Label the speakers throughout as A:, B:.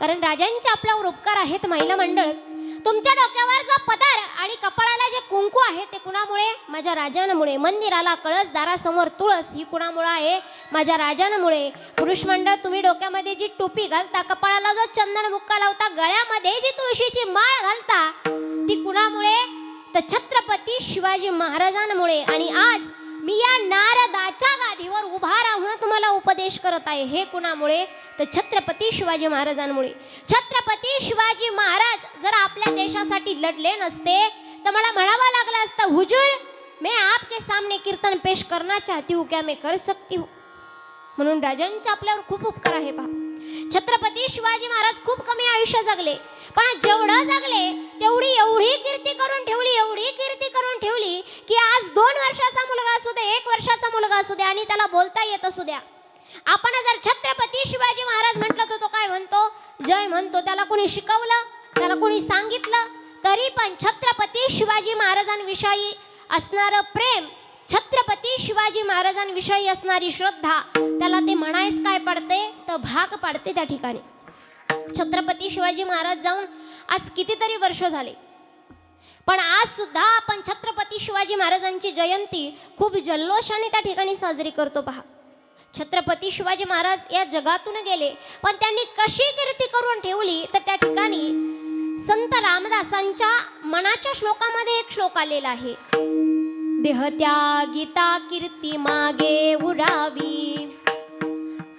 A: कारण राजांचे आपल्यावर उपकार आहेत महिला मंडळ. तुमच्या डोक्यावर जो पदार आणि कपाळाला जे कुंकू आहे ते कुणामुळे? माझ्या राजांमुळे. मंदिराला कळस दारासमोर तुळस ही कुणामुळे आहे? माझ्या राजांमुळे. पुरुष मंडळ तुम्ही डोक्यामध्ये जी टोपी घालता कपाळाला जो चंदन मुक्का लावता गळ्यामध्ये जी तुळशीची माळ घालता ती कुणामुळे? तर छत्रपती शिवाजी महाराजांमुळे. आणि आज मी या नारदाच्या गादीवर उभा राहून तुम्हाला उपदेश करत आहे. हे कुणामुळे? तर छत्रपती शिवाजी महाराजांमुळे. छत्रपती शिवाजी महाराज जर आपल्या देशासाठी लढले नसते तर मला म्हणावं लागलं असतं हुजूर मैं आपके सामने कीर्तन पेश करना चाहती हूँ क्या मैं कर सकती हूँ? म्हणून राजांचे आपल्यावर खूप उपकार आहे बाप. छत्रपती शिवाजी महाराज खूप कमी आयुष्य जगले. पण जेवढं जगले तेवढी एवढी कीर्ती करून ठेवली एवढी कीर्ती करून ठेवली की आज दोन वर्षाचा मुलगा असू दे एक वर्षाचा मुलगा असू दे आणि त्याला बोलता येत असू द्या. आपण जर छत्रपती शिवाजी महाराज म्हटलं तर तो काय म्हणतो? जय म्हणतो. त्याला कोणी शिकवलं? त्याला कोणी सांगितलं? तरी पण छत्रपती शिवाजी महाराजांविषयी असणारं प्रेम छत्रपती शिवाजी महाराजांविषयी असणारी श्रद्धा त्याला ते म्हणायच काय पडते? तर भाग पाडते त्या ठिकाणी. छत्रपती शिवाजी महाराज जाऊन आज कितीतरी वर्ष झाले. पण आज सुद्धा आपण छत्रपती शिवाजी महाराजांची जयंती खूप जल्लोषाने त्या ठिकाणी साजरी करतो पहा. छत्रपती शिवाजी महाराज या जगातून गेले पण त्यांनी कशी कीर्ती करून ठेवली? तर त्या ठिकाणी संत रामदासांच्या मनाच्या श्लोकामध्ये एक श्लोक आलेला आहे. देहत्यागिता कीर्ती मागे उरावी.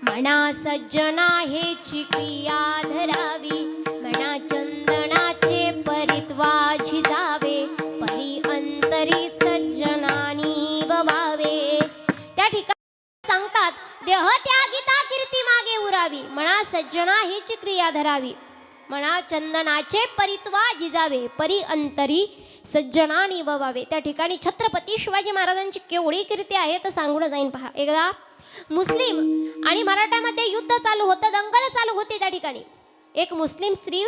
A: मना सज्जना हेची क्रिया धरावी. मना चंदनाचे परित्वा झिजावे परी अंतरी सज्जनानी ववावे त्या ठिकाणी सांगतात देह त्यागिता कीर्ती मागे उरावी. म्हणा सज्जना हेची क्रिया धरावी. म्हणा चंदनाचे परित्वा जिजावे परी अंतरी सज्जनानी ववावे त्या ठिकाणी छत्रपती शिवाजी महाराजांची केवढी कीर्ती आहे तर सांगून जाईन पहा. एकदा मुस्लिम आणि मराठामध्ये युद्ध चालू होतं दंगल चालू होते त्या ठिकाणी. एक मुस्लिम स्त्री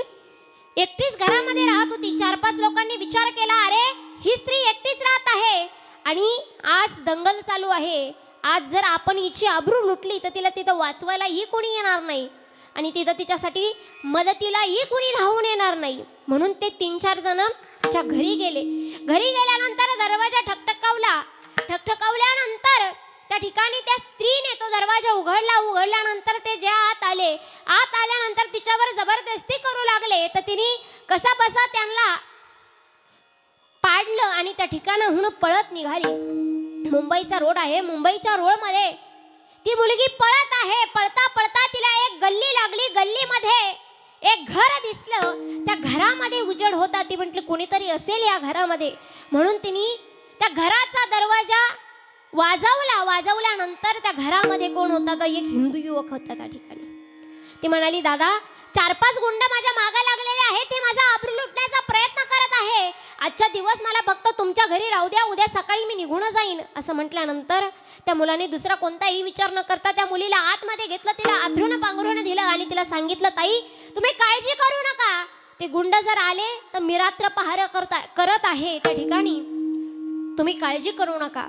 A: एकटीच घरामध्ये राहत होती. चार पाच लोकांनी विचार केला अरे ही स्त्री एकटीच राहत आहे. आणि आज दंगल चालू आहे. आज जर आपण हिची आबरू लुटली तर तिला तिथं वाचवायलाही कोणी येणार नाही. आणि तिथं तिच्यासाठी मदतीलाही कोणी धावून येणार नाही. म्हणून ते तीन चार जण च्या घरी गेले. घरी गेल्यानंतर दरवाजा ठकठकावला. ठकठकावल्यानंतर त्या ठिकाणी त्या स्त्रीने तो दरवाजा उघडला. उघडल्यानंतर ते जे आत आले आत आल्यानंतर तिच्यावर जबरदस्ती करू लागले. तर तिने कसा बसा त्यांना पाडलं आणि त्या ठिकाणाहून पळत निघाली. मुंबईचा रोड आहे. मुंबईच्या रोडमध्ये ती मुलगी पळत आहे. पळता पळता तिला एक गल्ली लागली. गल्लीमध्ये एक घर दिसलं त्या घरामध्ये उजेड होता. ती म्हटली कोणीतरी असेल या घरामध्ये. म्हणून तिने त्या घराचा दरवाजा वाजवला. वाजवल्यानंतर त्या घरामध्ये कोण होता? तर एक हिंदू युवक होता त्या ठिकाणी. ती म्हणाली दादा चार पाच गुंड माझ्या मागे लागलेले आहेत ते माझा आबरू लुटण्याचा प्रयत्न करत आहे. आजचा दिवस मला फक्त तुमच्या घरी राहू द्या उद्या सकाळी मी निघून जाईन असं म्हटल्यानंतर त्या मुलाने दुसरा कोणताही विचार न करता त्या मुलीला आतमध्ये घेतलं तिला आधरून पांघरून दिलं आणि तिला सांगितलं ताई तुम्ही काळजी करू नका. ते गुंड जर आले तर मी रात्र पहार करता करत आहे त्या ठिकाणी. तुम्ही काळजी करू नका.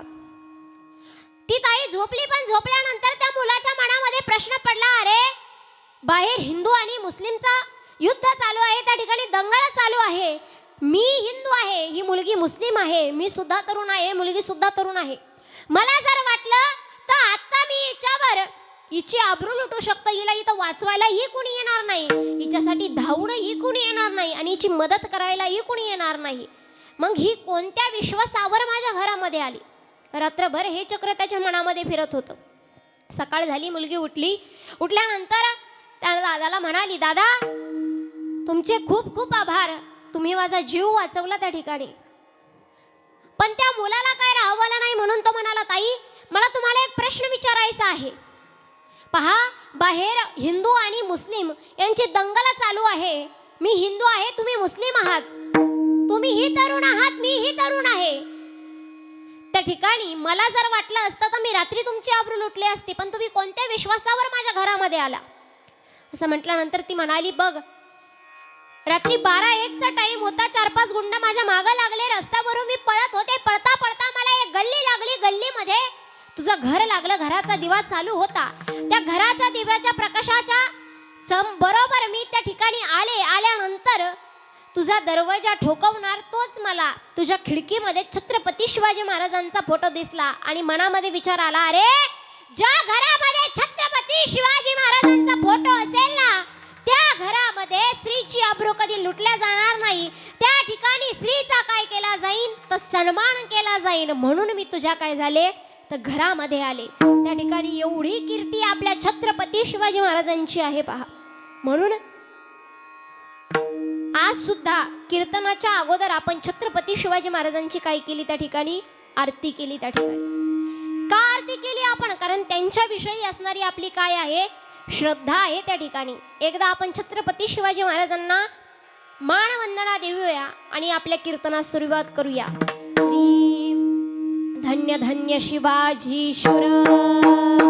A: ती ताई झोपली पण झोपल्यानंतर त्या मुलाच्या मनामध्ये प्रश्न पडला अरे बाहेर हिंदू आणि मुस्लिमचा युद्ध चालू आहे त्या ठिकाणी दंगल चालू आहे. मी हिंदू आहे ही मुलगी मुस्लिम आहे मी सुद्धा तरुण आहे मुलगी सुद्धा तरुण आहे. मला जर वाटलं तर आत्ता मी हिच्यावर हिची आबरू लुटू शकतो हिला इथं वाचवायलाही कुणी येणार नाही. हिच्यासाठी धावणंही कुणी येणार नाही आणि हिची मदत करायलाही कुणी येणार नाही. मग ही कोणत्या विश्वासावर माझ्या घरामध्ये आली? रात्रभर हे चक्र त्याच्या मनामध्ये फिरत होतं. सकाळ झाली मुलगी उठली. उठल्यानंतर त्या दादाला म्हणाली दादा तुमचे खूप खूप आभार. तुम्ही माझा जीव वाचवला त्या ठिकाणी. पण त्या मुलाला काय राहवलं नाही म्हणून तो म्हणाला ताई मला तुम्हाला एक प्रश्न विचारायचा आहे. पहा बाहेर हिंदू आणि मुस्लिम यांची दंगल चालू आहे. मी हिंदू आहे तुम्ही मुस्लिम आहात. तुम्ही ही तरुण आहात मी ही तरुण आहे. त्या ठिकाणी मला जर वाटलं असतं तर मी रात्री तुमची आबरू लुटली असती पण तुम्ही कोणत्या विश्वासावर माझ्या घरामध्ये आला? असं म्हटल्यानंतर ती म्हणाली बघ रात्री बारा एकचा टाइम होता चार पाच गुंड माझ्या मागं लागले रस्त्यावरून मी पळत होते पळता पळता मला एक गल्ली लागली गल्लीमध्ये तुझं घर लागलं घराचा दिवा चालू होता. त्या घराच्या दिव्याच्या प्रकाशाच्या सम बरोबर मी त्या ठिकाणी आले आल्यानंतर तुझा दरवाजा ठोकवणार तोच मला. तुझ्या खिडकीमध्ये छत्रपती शिवाजी महाराजांचा फोटो दिसला आणि मनामध्ये विचार आला अरे ज्या घरा अब्रो कधी लुटल्या जाणार नाही. त्या ठिकाणी स्त्रीचा काय केला जाईल तर सन्मान केला जाईल म्हणून मी तुझ्या काय झाले? तर घरामध्ये आले. त्या ठिकाणी एवढी कीर्ती आपल्या छत्रपती शिवाजी महाराजांची आहे पहा. म्हणून आज सुद्धा कीर्तनाच्या अगोदर आपण छत्रपती शिवाजी महाराजांची काय केली त्या ठिकाणी? आरती केली त्या ठिकाणी. का आरती केली आपण? कारण त्यांच्याविषयी असणारी आपली काय आहे? श्रद्धा आहे त्या ठिकाणी. एकदा आपण छत्रपती शिवाजी महाराजांना मानवंदना देऊया आणि आपल्या कीर्तनास सुरुवात करूया. धन्य धन्य शिवाजी शुरू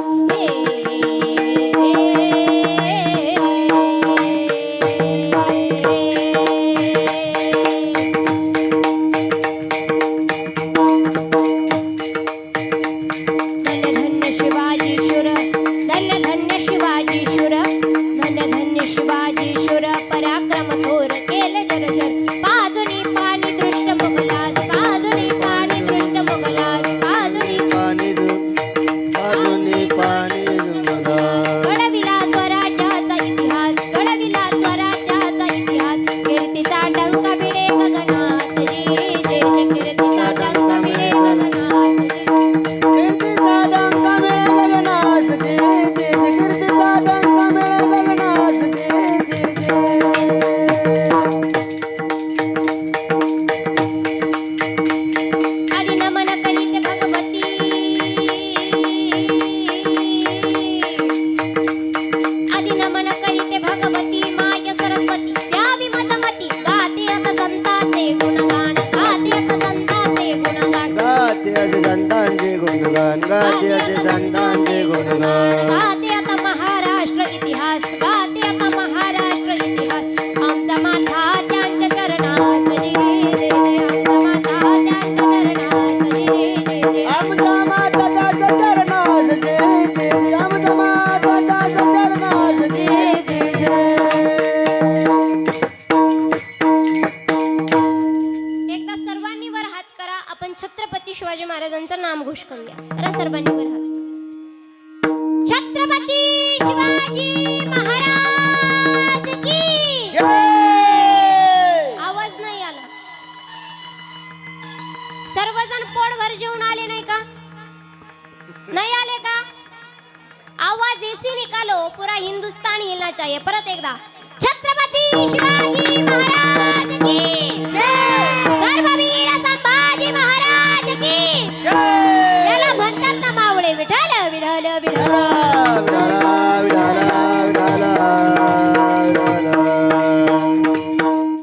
A: सर्वांचं नाम घोष करूया तर सर्वांनी
B: बरं